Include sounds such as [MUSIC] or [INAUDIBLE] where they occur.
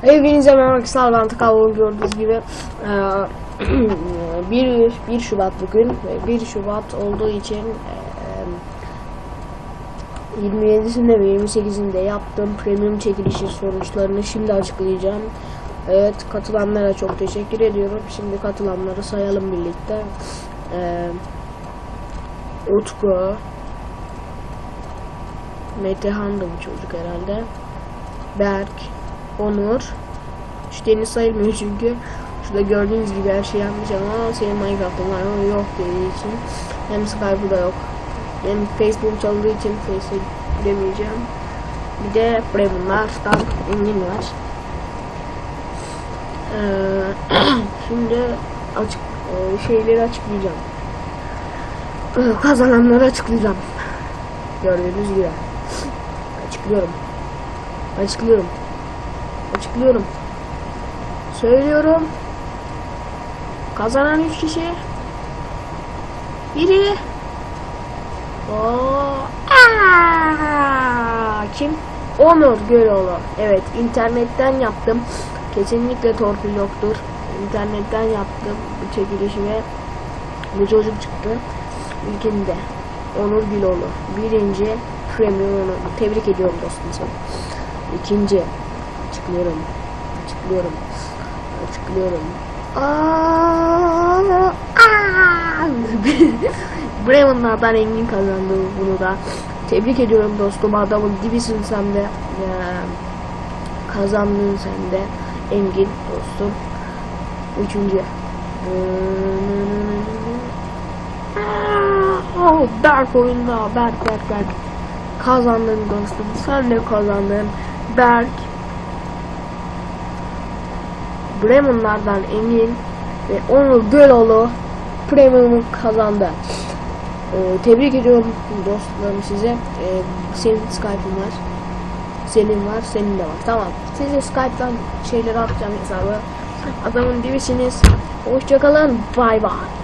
Hepinize merhaba arkadaşlar ben Takavul gördüğünüz gibi eee, [CLEARS THROAT] 1, 1 Şubat bugün ve 1 Şubat olduğu için eee, 27'sinde ve 28'inde yaptığım premium çekilişi sonuçlarını şimdi açıklayacağım. Evet katılanlara çok teşekkür ediyorum. Şimdi katılanları sayalım birlikte. Eee Utku Metehan da bu çocuk herhalde. Berk Onur. Şu deniz sayılmıyor çünkü. Şurada gördüğünüz gibi her şey yanlış ama senin Minecraft'ın var mı? Yok dediği için. Hem Skype'ı da yok. Hem Facebook çaldığı için Face'e giremeyeceğim. Bir de Bremen'lardan Engin var. Ee, [CLEARS THROAT] şimdi açık e, şeyleri açıklayacağım. Ee, Kazananları açıklayacağım. Gördüğünüz gibi. Açıklıyorum. Açıklıyorum. Açıklıyorum. Söylüyorum. Kazanan 3 kişi. Biri. Oo. Aa! Kim? Onur Göloğlu. Evet internetten yaptım. Kesinlikle torpil yoktur. İnternetten yaptım bu çekilişi ve bu çocuk çıktı. İlkinde Onur Güloğlu. Birinci Premium Onur. Tebrik ediyorum dostum seni. İkinci açıklıyorum. Açıklıyorum. Açıklıyorum. Aa, aa! [LAUGHS] Bremen'lardan Engin kazandı bunu da. Tebrik ediyorum dostum. Adamın dibisin sen de. Ya, kazandın sen de. Engin dostum. Üçüncü. Oh, Berk oyunda. Berk, Berk, Berk. Kazandın dostum. Sen de kazandın. Berk. Bremen'lardan Engin ve Onur Göloğlu Premium'u kazandı. Ee, tebrik ediyorum dostlarım size. Ee, senin Skype'ın var. Senin var, senin de var. Tamam. Size Skype'dan şeyleri atacağım hesabı. Adamın dibisiniz. Hoşçakalın. Bay bay.